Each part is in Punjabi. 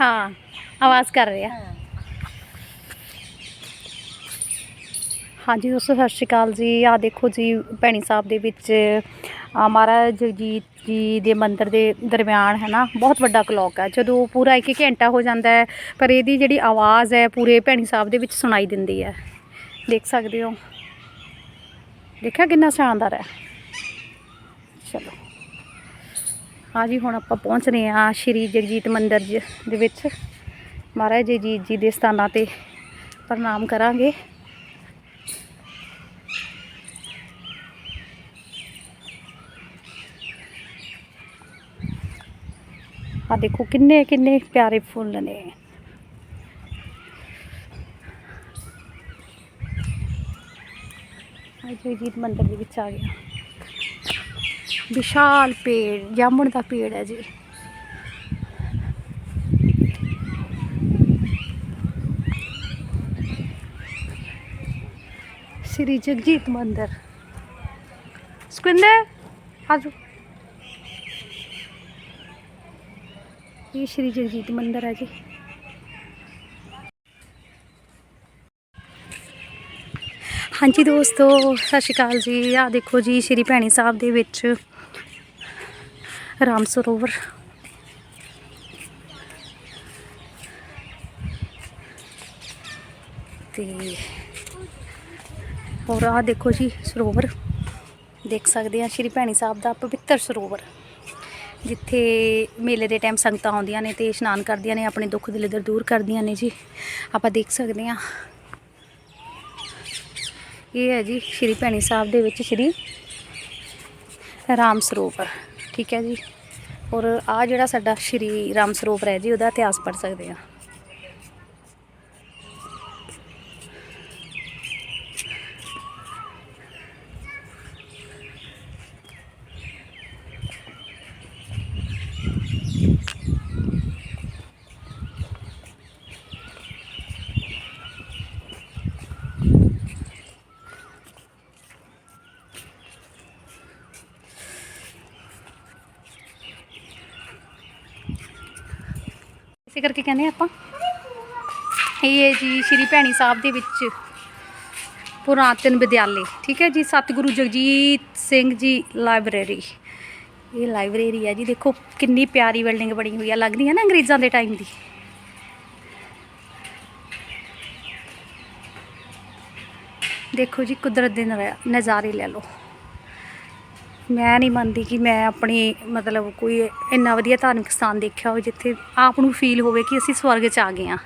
ਹਾਂ ਆਵਾਜ਼ ਕਰ ਰਿਹਾ। ਹਾਂਜੀ ਦੋਸਤੋ ਸਤਿ ਸ਼੍ਰੀ ਅਕਾਲ ਜੀ। ਆ ਦੇਖੋ ਜੀ ਭੈਣੀ ਸਾਹਿਬ ਦੇ ਵਿੱਚ ਆ ਮਹਾਰਾਜ ਜਗਜੀਤ ਜੀ ਦੇ ਮੰਦਿਰ ਦੇ ਦਰਮਿਆਨ ਹੈ ਨਾ ਬਹੁਤ ਵੱਡਾ ਕਲੌਕ ਹੈ। ਜਦੋਂ ਪੂਰਾ ਇੱਕ ਇੱਕ ਘੰਟਾ ਹੋ ਜਾਂਦਾ ਹੈ ਪਰ ਇਹਦੀ ਜਿਹੜੀ ਆਵਾਜ਼ ਹੈ ਪੂਰੇ ਭੈਣੀ ਸਾਹਿਬ ਦੇ ਵਿੱਚ ਸੁਣਾਈ ਦਿੰਦੀ ਹੈ। ਦੇਖ ਸਕਦੇ ਹੋ? ਦੇਖਿਆ ਕਿੰਨਾ ਸ਼ਾਨਦਾਰ ਹੈ? ਚਲੋ। ਹਾਂ ਜੀ, ਹੁਣ ਆਪਾਂ ਪਹੁੰਚ ਰਹੇ ਹਾਂ ਸ਼੍ਰੀ ਜਗਜੀਤ ਮੰਦਿਰ ਦੇ ਵਿੱਚ। ਮਹਾਰਾਜ ਜਗਜੀਤ ਜੀ ਦੇ ਸਥਾਨਾਂ ਤੇ ਪ੍ਰਣਾਮ ਕਰਾਂਗੇ। ਆ ਦੇਖੋ ਕਿੰਨੇ ਕਿੰਨੇ ਪਿਆਰੇ ਫੁੱਲ ਨੇ। ਆ ਜਗਜੀਤ ਮੰਦਿਰ ਦੇ ਵਿੱਚ ਆ ਗਿਆ। ਵਿਸ਼ਾਲ ਪੇੜ, ਜਾਮਣ ਦਾ ਪੇੜ ਹੈ ਜੀ। ਸ੍ਰੀ ਜਗਜੀਤ ਮੰਦਿਰ। ਸੁਖਿੰਦਰ ਆਜੋ। ਇਹ ਸ੍ਰੀ ਜਗਜੀਤ ਮੰਦਿਰ ਹੈ ਜੀ। ਹਾਂਜੀ ਦੋਸਤੋ, ਸਤਿ ਸ਼੍ਰੀ ਅਕਾਲ ਜੀ। ਆ ਦੇਖੋ ਜੀ, ਸ਼੍ਰੀ ਭੈਣੀ ਸਾਹਿਬ ਦੇ ਵਿੱਚ ਰਾਮ ਸਰੋਵਰ। ਤੇ ਹੋਰ ਆ ਦੇਖੋ ਜੀ ਸਰੋਵਰ। ਦੇਖ ਸਕਦੇ ਆ ਸ਼੍ਰੀ ਭੈਣੀ ਸਾਹਿਬ ਦਾ ਪਵਿੱਤਰ ਸਰੋਵਰ। ਜਿੱਥੇ ਮੇਲੇ ਦੇ ਟਾਈਮ ਸੰਗਤਾਂ ਆਉਂਦੀਆਂ ਨੇ ਤੇ ਇਸ਼ਨਾਨ ਕਰਦੀਆਂ ਨੇ, ਆਪਣੇ ਦੁੱਖ ਦਲਿੱਦਰ ਦੂਰ ਕਰਦੀਆਂ ਨੇ ਜੀ। ਆਪਾਂ ਦੇਖ ਸਕਦੇ ਆ ਇਹ ਹੈ ਜੀ ਸ਼੍ਰੀ ਭੈਣੀ ਸਾਹਿਬ ਦੇ ਵਿੱਚ ਸ਼੍ਰੀ ਰਾਮ ਸਰੋਵਰ। ਠੀਕ ਹੈ ਜੀ। ਔਰ ਆ ਜਿਹੜਾ ਸਾਡਾ ਸ਼੍ਰੀ ਰਾਮ ਸਰੋਵਰ ਹੈ ਜੀ, ਉਹਦਾ ਇਤਿਹਾਸ ਪੜ੍ਹ ਸਕਦੇ ਆ ਇਸੇ ਕਰਕੇ ਕਹਿੰਦੇ ਆ ਆਪਾਂ। ਇਹ ਹੈ ਜੀ ਸ਼੍ਰੀ ਭੈਣੀ ਸਾਹਿਬ ਦੇ ਵਿੱਚ ਪੁਰਾਤਨ ਵਿਦਿਆਲੇ, ਠੀਕ ਹੈ ਜੀ? ਸਤਿਗੁਰੂ ਜਗਜੀਤ ਸਿੰਘ ਜੀ ਲਾਇਬ੍ਰੇਰੀ। ਇਹ ਲਾਇਬ੍ਰੇਰੀ ਹੈ ਜੀ, ਦੇਖੋ ਕਿੰਨੀ ਪਿਆਰੀ ਬਿਲਡਿੰਗ ਬਣੀ ਹੋਈ ਆ। ਲੱਗਦੀ ਹੈ ਨਾ ਅੰਗਰੇਜ਼ਾਂ ਦੇ ਟਾਈਮ ਦੀ। ਦੇਖੋ ਜੀ, ਕੁਦਰਤ ਦੇ ਨਜ਼ਾਰੇ ਲੈ ਲਓ। ਮੈਂ ਨਹੀਂ ਮੰਨਦੀ ਕਿ ਮੈਂ ਆਪਣੀ ਮਤਲਬ ਕੋਈ ਇੰਨਾ ਵਧੀਆ ਧਾਰਮਿਕ ਸਥਾਨ ਦੇਖਿਆ ਹੋਵੇ ਜਿੱਥੇ ਆਪ ਨੂੰ ਫੀਲ ਹੋਵੇ ਕਿ ਅਸੀਂ ਸਵਰਗ 'ਚ ਆ ਗਏ ਹਾਂ।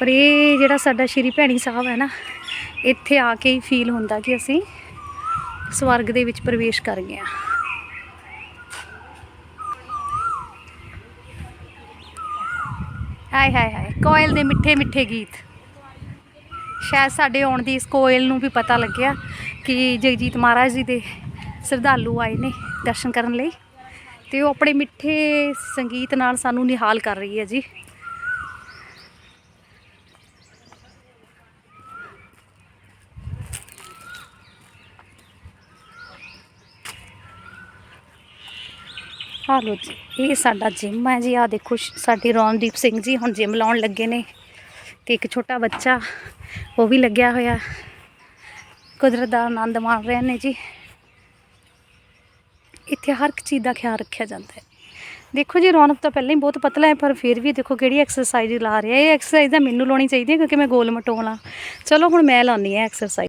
ਪਰ ਇਹ ਜਿਹੜਾ ਸਾਡਾ ਸ਼੍ਰੀ ਭੈਣੀ ਸਾਹਿਬ ਹੈ ਨਾ, ਇੱਥੇ ਆ ਕੇ ਹੀ ਫੀਲ ਹੁੰਦਾ ਕਿ ਅਸੀਂ ਸਵਰਗ ਦੇ ਵਿੱਚ ਪ੍ਰਵੇਸ਼ ਕਰ ਗਏ ਹਾਂ। ਹਾਏ ਹਾਏ ਹਾਏ, ਕੋਇਲ ਦੇ ਮਿੱਠੇ ਮਿੱਠੇ ਗੀਤ। ਸ਼ਾਇਦ ਸਾਡੇ ਆਉਣ ਦੀ ਇਸ ਕੋਇਲ ਨੂੰ ਵੀ ਪਤਾ ਲੱਗਿਆ ਕਿ ਜਗਜੀਤ ਮਹਾਰਾਜ ਜੀ ਦੇ ਸ਼ਰਧਾਲੂ ਆਏ ਨੇ ਦਰਸ਼ਨ ਕਰਨ ਲਈ ਤੇ ਉਹ ਆਪਣੇ ਮਿੱਠੇ ਸੰਗੀਤ ਨਾਲ ਸਾਨੂੰ ਨਿਹਾਲ ਕਰ ਰਹੀ ਹੈ ਜੀ। ਆ ਹਾਲੋ ਜੀ, ਇਹ ਸਾਡਾ ਜਿਮ ਹੈ ਜੀ ਆ ਦੇਖੋ ਸ਼- ਸਾਡੇ ਰੌਣਦੀਪ ਸਿੰਘ ਜੀ ਹੁਣ ਜਿਮ ਲਾਉਣ ਲੱਗੇ ਨੇ ਤੇ ਇੱਕ ਛੋਟਾ ਬੱਚਾ ਉਹ ਵੀ ਲੱਗਿਆ ਹੋਇਆ। ਕੁਦਰਤ ਦਾ ਆਨੰਦ ਮਾਣ ਰਹੇ ਨੇ ਜੀ। ਇੱਥੇ ਹਰ ਇੱਕ ਚੀਜ਼ ਦਾ ਖਿਆਲ ਰੱਖਿਆ ਜਾਂਦਾ ਹੈ। ਦੇਖੋ ਜੀ, ਰੌਣਕ ਤਾਂ ਪਹਿਲਾਂ ਹੀ ਬਹੁਤ ਪਤਲਾ ਹੈ, ਪਰ ਫਿਰ ਵੀ ਦੇਖੋ ਕਿਹੜੀ ਐਕਸਰਸਾਈਜ਼ ਲਾ ਰਿਹਾ। ਇਹ ਐਕਸਰਸਾਈਜ਼ ਤਾਂ ਮੈਨੂੰ ਲਾਉਣੀ ਚਾਹੀਦੀ ਹੈ ਕਿਉਂਕਿ ਮੈਂ ਗੋਲ ਮਟੋਲਾ ਚਲੋ ਹੁਣ ਮੈਂ ਲਾਉਣੀ ਹੈ ਐਕਸਰਸਾਈਜ਼